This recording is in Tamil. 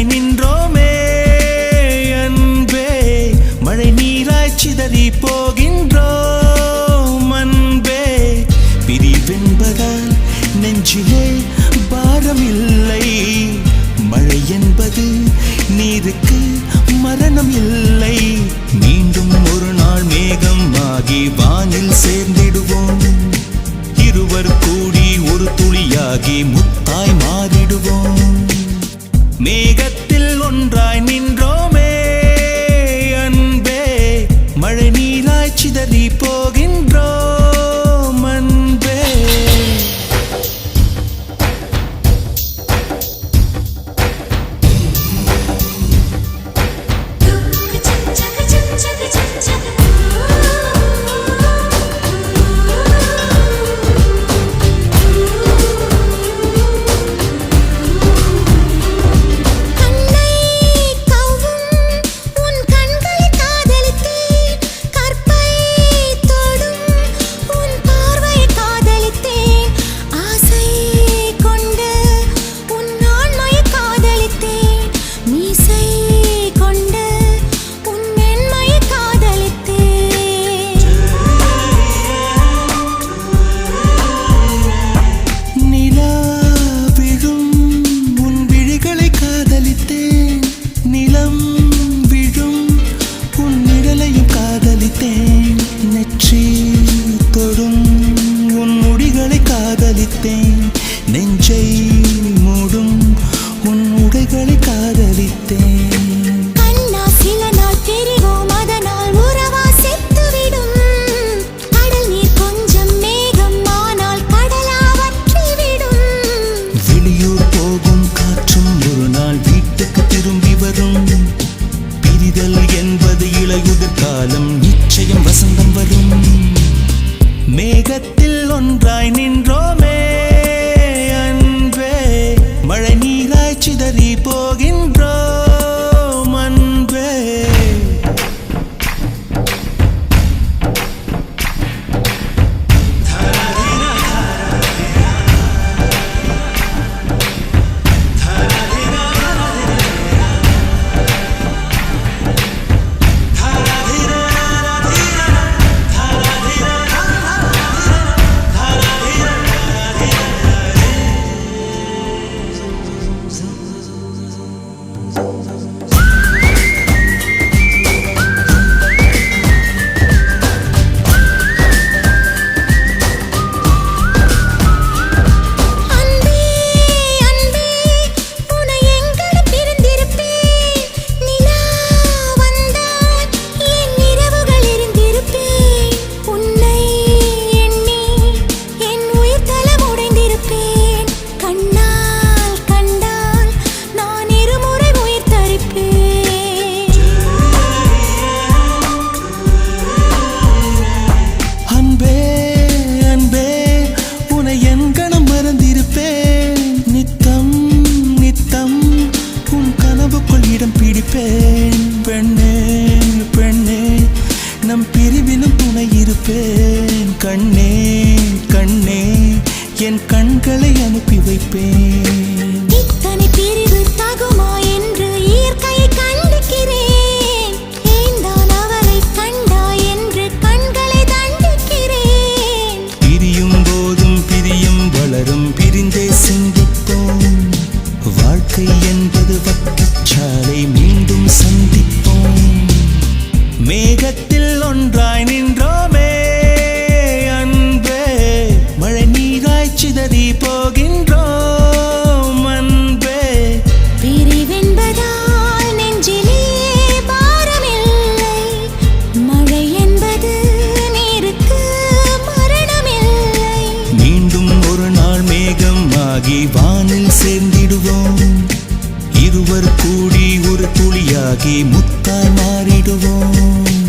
senin மேகத் வைப்பேன் கண்ணே கண்ணே. என் கண்களை அனுப்பி வைப்பேன். இத்தனை பிரிவு தகுமா என்று இயற்கையை கண்டிக்கிறேன். ஏந்தான் அவரை கண்டா என்று கண்களை தண்டிக்கிறேன். பிரியும் போதும் பிரியும் வளரும் பிரிந்தே சிந்திப்போம். வாழ்க்கை என்பது வக்கச்சாலை மீண்டும் சந்திப்போம். மேகத்தில் ஒன்றாய் நின்றோ சேர்ந்திடுவோம். இருவர் கூடி ஒரு துளியாகி முத்தாய் மாறிடுவோம்.